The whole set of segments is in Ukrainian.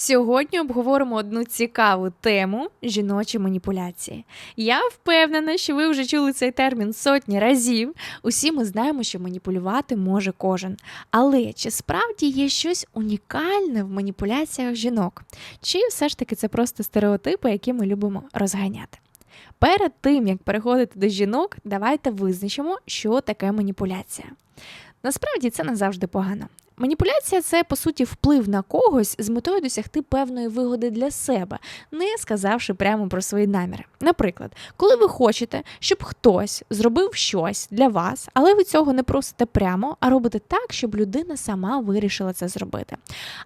Сьогодні обговоримо одну цікаву тему жіночі маніпуляції. Я впевнена, що ви вже чули цей термін сотні разів. Усі ми знаємо, що маніпулювати може кожен. Але чи справді є щось унікальне в маніпуляціях жінок? Чи все ж таки це просто стереотипи, які ми любимо розганяти? Перед тим як переходити до жінок, давайте визначимо, що таке маніпуляція. Насправді це не завжди погано. Маніпуляція це по суті вплив на когось з метою досягти певної вигоди для себе, не сказавши прямо про свої наміри. Наприклад, коли ви хочете, щоб хтось зробив щось для вас, але ви цього не просите прямо, а робите так, щоб людина сама вирішила це зробити.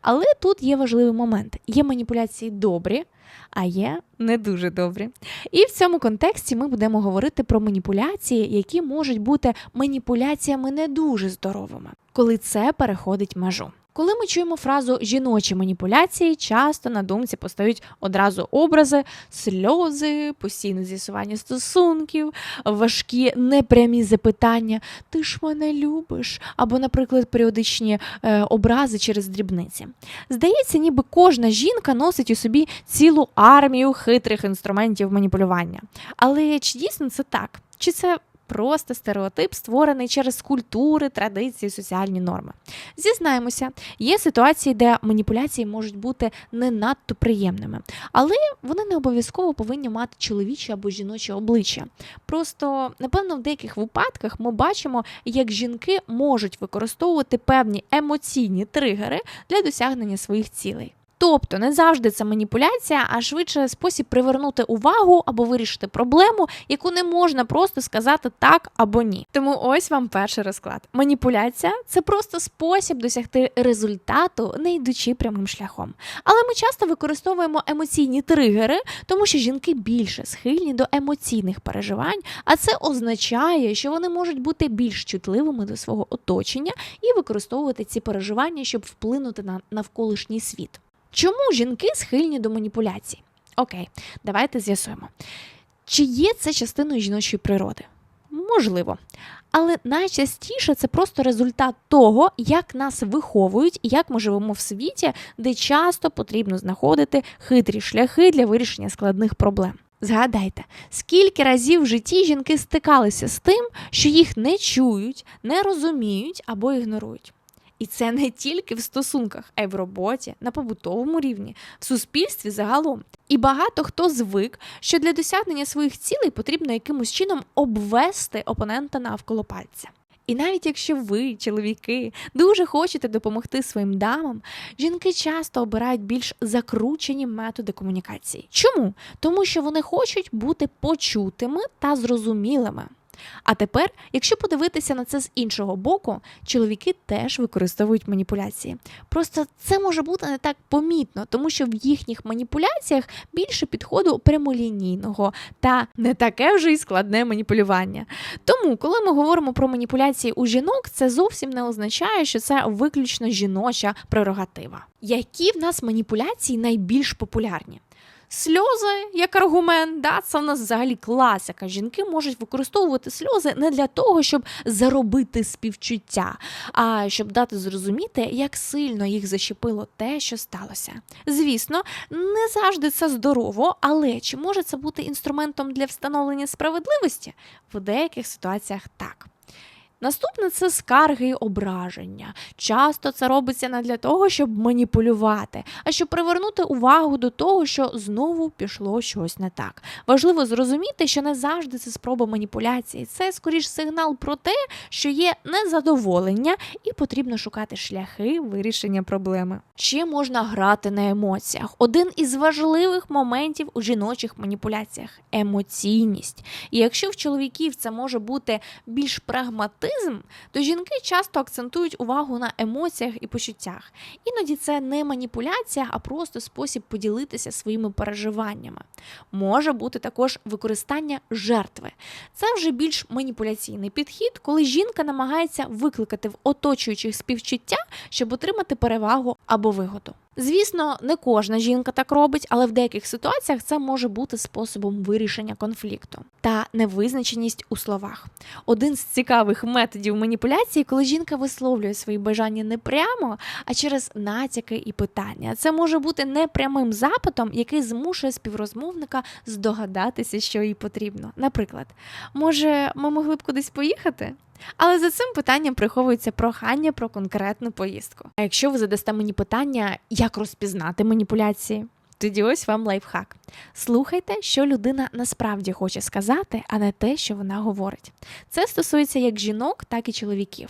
Але тут є важливий момент: є маніпуляції добрі. А є не дуже добрі. І в цьому контексті ми будемо говорити про маніпуляції, які можуть бути маніпуляціями не дуже здоровими, коли це переходить межу. Коли ми чуємо фразу жіночі маніпуляції, часто на думці постають одразу образи, сльози, постійне з'ясування стосунків, важкі непрямі запитання Ти ж мене любиш? або, наприклад, періодичні е, образи через дрібниці. Здається, ніби кожна жінка носить у собі цілу армію хитрих інструментів маніпулювання. Але чи дійсно це так? Чи це просто стереотип, створений через культури, традиції, соціальні норми. Зізнаємося, є ситуації, де маніпуляції можуть бути не надто приємними, але вони не обов'язково повинні мати чоловіче або жіноче обличчя. Просто, напевно, в деяких випадках ми бачимо, як жінки можуть використовувати певні емоційні тригери для досягнення своїх цілей. Тобто не завжди це маніпуляція, а швидше спосіб привернути увагу або вирішити проблему, яку не можна просто сказати так або ні. Тому ось вам перший розклад. Маніпуляція це просто спосіб досягти результату, не йдучи прямим шляхом. Але ми часто використовуємо емоційні тригери, тому що жінки більше схильні до емоційних переживань, а це означає, що вони можуть бути більш чутливими до свого оточення і використовувати ці переживання, щоб вплинути на навколишній світ. Чому жінки схильні до маніпуляцій? Окей, давайте з'ясуємо. Чи є це частиною жіночої природи? Можливо. Але найчастіше це просто результат того, як нас виховують і як ми живемо в світі, де часто потрібно знаходити хитрі шляхи для вирішення складних проблем. Згадайте, скільки разів в житті жінки стикалися з тим, що їх не чують, не розуміють або ігнорують. І це не тільки в стосунках, а й в роботі, на побутовому рівні, в суспільстві загалом. І багато хто звик, що для досягнення своїх цілей потрібно якимось чином обвести опонента навколо пальця. І навіть якщо ви, чоловіки, дуже хочете допомогти своїм дамам, жінки часто обирають більш закручені методи комунікації. Чому? Тому що вони хочуть бути почутими та зрозумілими. А тепер, якщо подивитися на це з іншого боку, чоловіки теж використовують маніпуляції. Просто це може бути не так помітно, тому що в їхніх маніпуляціях більше підходу прямолінійного та не таке вже й складне маніпулювання. Тому, коли ми говоримо про маніпуляції у жінок, це зовсім не означає, що це виключно жіноча прерогатива. Які в нас маніпуляції найбільш популярні? Сльози як аргумент, да, це в нас взагалі класика. Жінки можуть використовувати сльози не для того, щоб заробити співчуття, а щоб дати зрозуміти, як сильно їх защепило те, що сталося. Звісно, не завжди це здорово, але чи може це бути інструментом для встановлення справедливості? В деяких ситуаціях так. Наступне це скарги і ображення. Часто це робиться не для того, щоб маніпулювати, а щоб привернути увагу до того, що знову пішло щось не так. Важливо зрозуміти, що не завжди це спроба маніпуляції. Це скоріш сигнал про те, що є незадоволення, і потрібно шукати шляхи вирішення проблеми. Чи можна грати на емоціях? Один із важливих моментів у жіночих маніпуляціях емоційність. І якщо в чоловіків це може бути більш прагматично, егоїзм, то жінки часто акцентують увагу на емоціях і почуттях. Іноді це не маніпуляція, а просто спосіб поділитися своїми переживаннями. Може бути також використання жертви. Це вже більш маніпуляційний підхід, коли жінка намагається викликати в оточуючих співчуття, щоб отримати перевагу або вигоду. Звісно, не кожна жінка так робить, але в деяких ситуаціях це може бути способом вирішення конфлікту та невизначеність у словах. Один з цікавих методів маніпуляції, коли жінка висловлює свої бажання не прямо, а через натяки і питання. Це може бути непрямим запитом, який змушує співрозмовника здогадатися, що їй потрібно. Наприклад, може, ми могли б кудись поїхати? Але за цим питанням приховується прохання про конкретну поїздку. А якщо ви задасте мені питання, як розпізнати маніпуляції, тоді ось вам лайфхак. Слухайте, що людина насправді хоче сказати, а не те, що вона говорить. Це стосується як жінок, так і чоловіків.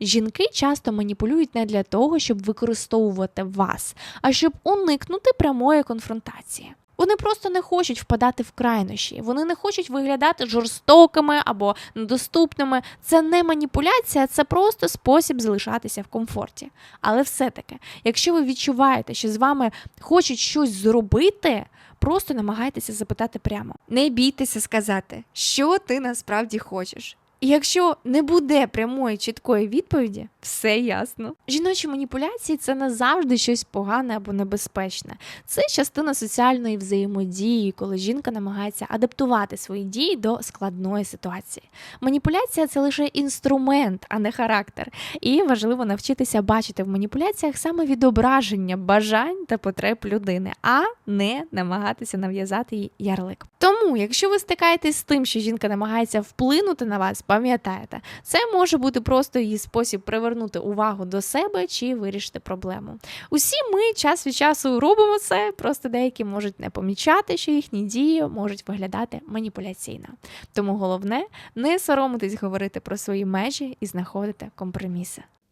Жінки часто маніпулюють не для того, щоб використовувати вас, а щоб уникнути прямої конфронтації. Вони просто не хочуть впадати в крайнощі, вони не хочуть виглядати жорстокими або недоступними. Це не маніпуляція, це просто спосіб залишатися в комфорті. Але все-таки, якщо ви відчуваєте, що з вами хочуть щось зробити, просто намагайтеся запитати прямо. Не бійтеся сказати, що ти насправді хочеш. І якщо не буде прямої чіткої відповіді, все ясно. Жіночі маніпуляції це не завжди щось погане або небезпечне. Це частина соціальної взаємодії, коли жінка намагається адаптувати свої дії до складної ситуації. Маніпуляція це лише інструмент, а не характер. І важливо навчитися бачити в маніпуляціях саме відображення бажань та потреб людини, а не намагатися нав'язати їй ярлик. Тому, якщо ви стикаєтесь з тим, що жінка намагається вплинути на вас, пам'ятаєте, це може бути просто її спосіб привернути увагу до себе чи вирішити проблему. Усі ми час від часу робимо це, просто деякі можуть не помічати, що їхні дії можуть виглядати маніпуляційно. Тому головне не соромитись говорити про свої межі і знаходити компроміси.